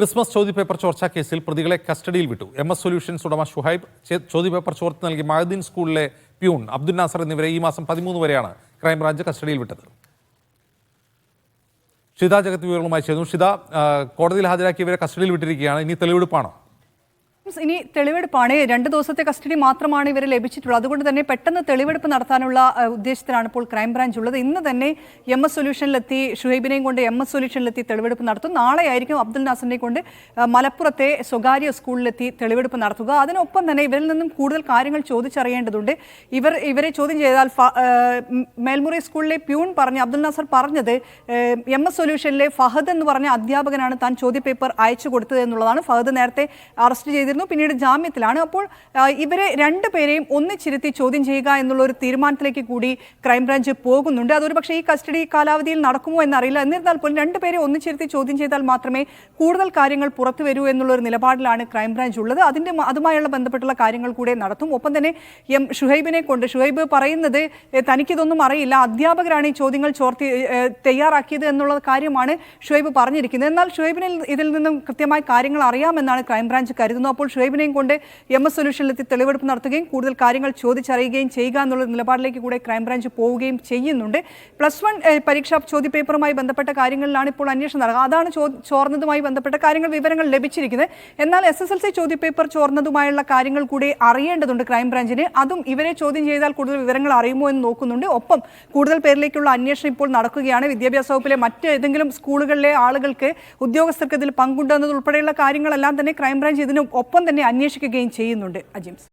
Christmas ചോദ്യപേപ്പർ ചോർച്ചാ കേസിൽ പ്രതികളെ കസ്റ്റഡിയിൽ വിട്ടു. എം എസ് സൊല്യൂഷൻസ് ഉടമ ഷുഹൈബ് ചോദ്യപേപ്പർ ചോർത്ത് നൽകി മഹദീൻ സ്കൂളിലെ പ്യൂൺ അബ്ദുൽ നാസർ എന്നിവരെ ഈ മാസം പതിമൂന്ന് വരെയാണ് ക്രൈംബ്രാഞ്ച് കസ്റ്റഡിയിൽ വിട്ടത്. ഷിത ജഗത് വിവരങ്ങളുമായി ചേർന്നു ഷിത കോടതിയിൽ ഹാജരാക്കിയവരെ കസ്റ്റഡിയിൽ വിട്ടിരിക്കുകയാണ്. ഇനി തെളിവെടുപ്പാണോ? ഇനി തെളിവെടുപ്പാണ്. രണ്ട് ദിവസത്തെ കസ്റ്റഡി മാത്രമാണ് ഇവരെ ലഭിച്ചിട്ടുള്ളത്. അതുകൊണ്ട് തന്നെ പെട്ടെന്ന് തെളിവെടുപ്പ് നടത്താനുള്ള ഉദ്ദേശത്തിലാണ് ഇപ്പോൾ ക്രൈംബ്രാഞ്ച് ഉള്ളത്. ഇന്ന് തന്നെ എം എസ് സൊല്യൂഷനിലെത്തി ഷുഹൈബിനെയും കൊണ്ട് എം എസ് സൊല്യൂഷനിലെത്തി തെളിവെടുപ്പ് നടത്തും. നാളെയായിരിക്കും അബ്ദുൽ നാസറിനെ കൊണ്ട് മലപ്പുറത്തെ സ്വകാര്യ സ്കൂളിലെത്തി തെളിവെടുപ്പ് നടത്തുക. അതിനൊപ്പം തന്നെ ഇവരിൽ നിന്നും കൂടുതൽ കാര്യങ്ങൾ ചോദിച്ചറിയേണ്ടതുണ്ട്. ഇവർ ഇവരെ ചോദ്യം ചെയ്താൽ മേൽമുറി സ്കൂളിലെ പ്യൂൺ പറഞ്ഞ അബ്ദുൽ നാസർ പറഞ്ഞത് എം എസ് സൊല്യൂഷനിലെ ഫഹദ് എന്ന് പറഞ്ഞ അധ്യാപകനാണ് താൻ ചോദ്യപേപ്പർ അയച്ചു കൊടുത്തത് എന്നുള്ളതാണ്. ഫഹദ് നേരത്തെ അറസ്റ്റ് ചെയ്തിരുന്നു. പിന്നീട് ജാമ്യത്തിലാണ്. അപ്പോൾ ഇവരെ രണ്ടുപേരെയും ഒന്നിച്ചിരുത്തി ചോദ്യം ചെയ്യുക എന്നുള്ള ഒരു തീരുമാനത്തിലേക്ക് കൂടി ക്രൈംബ്രാഞ്ച് പോകുന്നുണ്ട്. അതൊരു പക്ഷേ ഈ കസ്റ്റഡി കാലാവധിയിൽ നടക്കുമോ എന്നറിയില്ല. എന്നിരുന്നാൽ പോലും രണ്ടുപേരെ ഒന്നിച്ചിരുത്തി ചോദ്യം ചെയ്താൽ മാത്രമേ കൂടുതൽ കാര്യങ്ങൾ പുറത്തു വരൂ എന്നുള്ള ഒരു നിലപാടിലാണ് ക്രൈംബ്രാഞ്ച് ഉള്ളത്. അതിന്റെ മ- അതുമായുള്ള ബന്ധപ്പെട്ടുള്ള കാര്യങ്ങൾ കൂടെ നടത്തും. ഒപ്പം തന്നെ എം ഷുഹൈബിനെ കൊണ്ട് ഷുഹൈബ് പറയുന്നത് "ഏ, തനിക്കിതൊന്നും അറിയില്ല. അധ്യാപകരാണ് ഈ ചോദ്യങ്ങൾ ചോർത്തി തയ്യാറാക്കിയത് എന്നുള്ള കാര്യമാണ് ഷുഹൈബ് പറഞ്ഞിരിക്കുന്നത്. എന്നാൽ ഷുഹൈബിന് ഇതിൽ നിന്നും കൃത്യമായ കാര്യങ്ങൾ അറിയാമെന്നാണ് ക്രൈംബ്രാഞ്ച് കരുതുന്നത് അപ്പോൾ ഷുഹൈബിനെയും കൊണ്ട് എം എസ് സൊല്യൂഷനിലെത്തി തെളിവെടുപ്പ് നടത്തുകയും കൂടുതൽ കാര്യങ്ങൾ ചോദിച്ചറിയുകയും ചെയ്യുക എന്നുള്ള നിലപാടിലേക്ക് കൂടെ ക്രൈംബ്രാഞ്ച് പോവുകയും ചെയ്യുന്നുണ്ട്. പ്ലസ് വൺ പരീക്ഷാ ചോദ്യപേപ്പറുമായി ബന്ധപ്പെട്ട കാര്യങ്ങളിലാണ് ഇപ്പോൾ അന്വേഷണം നടക്കുക അതാണ് ചോർന്നതുമായി ബന്ധപ്പെട്ട കാര്യങ്ങൾ വിവരങ്ങൾ ലഭിച്ചിരിക്കുന്നത്. എന്നാൽ എസ് എസ് എൽ സി ചോദ്യപേപ്പർ ചോർന്നതുമായുള്ള കാര്യങ്ങൾ കൂടി അറിയേണ്ടതുണ്ട് ക്രൈംബ്രാഞ്ചിന്. അതും ഇവരെ ചോദ്യം ചെയ്താൽ കൂടുതൽ വിവരങ്ങൾ അറിയുമോ എന്ന് നോക്കുന്നുണ്ട്. ഒപ്പം കൂടുതൽ പേരിലേക്കുള്ള അന്വേഷണം ഇപ്പോൾ നടക്കുകയാണ്. വിദ്യാഭ്യാസ വകുപ്പിലെ മറ്റ് ഏതെങ്കിലും സ്കൂളുകളിലെ ആളുകൾക്ക് ഉദ്യോഗസ്ഥർക്ക് ഇതിൽ പങ്കുണ്ടെന്നത് ഉൾപ്പെടെയുള്ള കാര്യങ്ങളെല്ലാം തന്നെ ക്രൈംബ്രാഞ്ച് ഇതിനും ഒപ്പം തന്നെ അന്വേഷിക്കുകയും ചെയ്യുന്നുണ്ട് അജിംസ്.